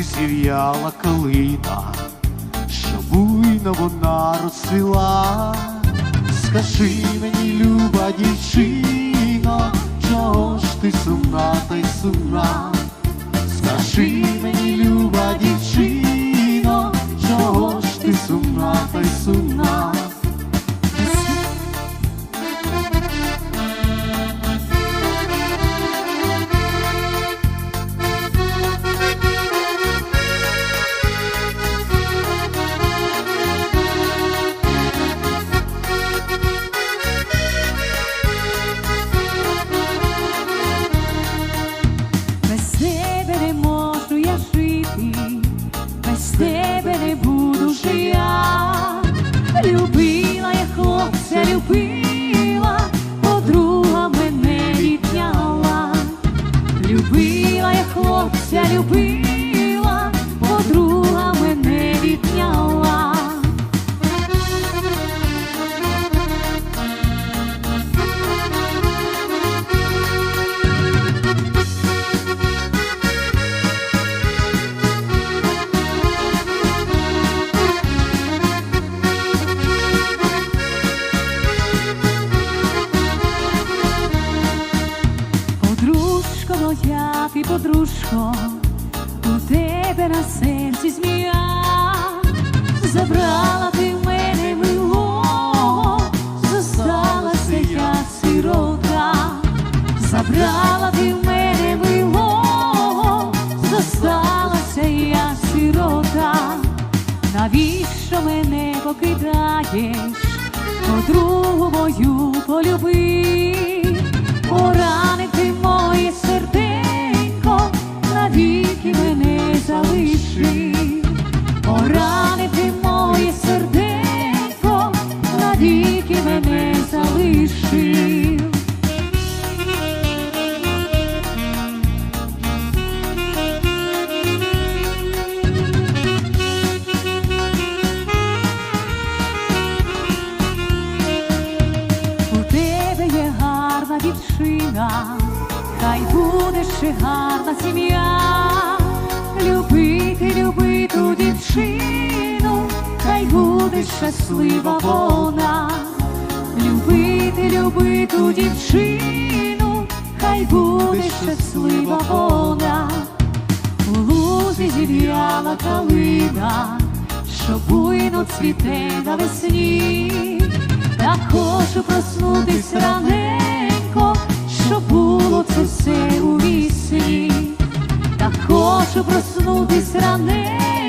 зів'яла калина, що буйно вона розцвіла. Скажи мені, люба дівчино, чого ж ти сумна та й сумна? Скажи любила, подруга мене відняла. Подружко моя, ти подружко, тебе на серці змія, забрала ти мене милого, зосталася я сирота, забрала ти мене милого, зосталася я сирота, навіщо мене покидаєш, подругу мою полюби, поранити дівчина, хай буде ще гарна сім'я. Любити, люби ту дівчину, хай буде щаслива вона. Любити, люби ту дівчину, хай буде щаслива вона. У лузі зів'яла калина, що буйно цвіте навесні, так хочу проснутися проснутись раненько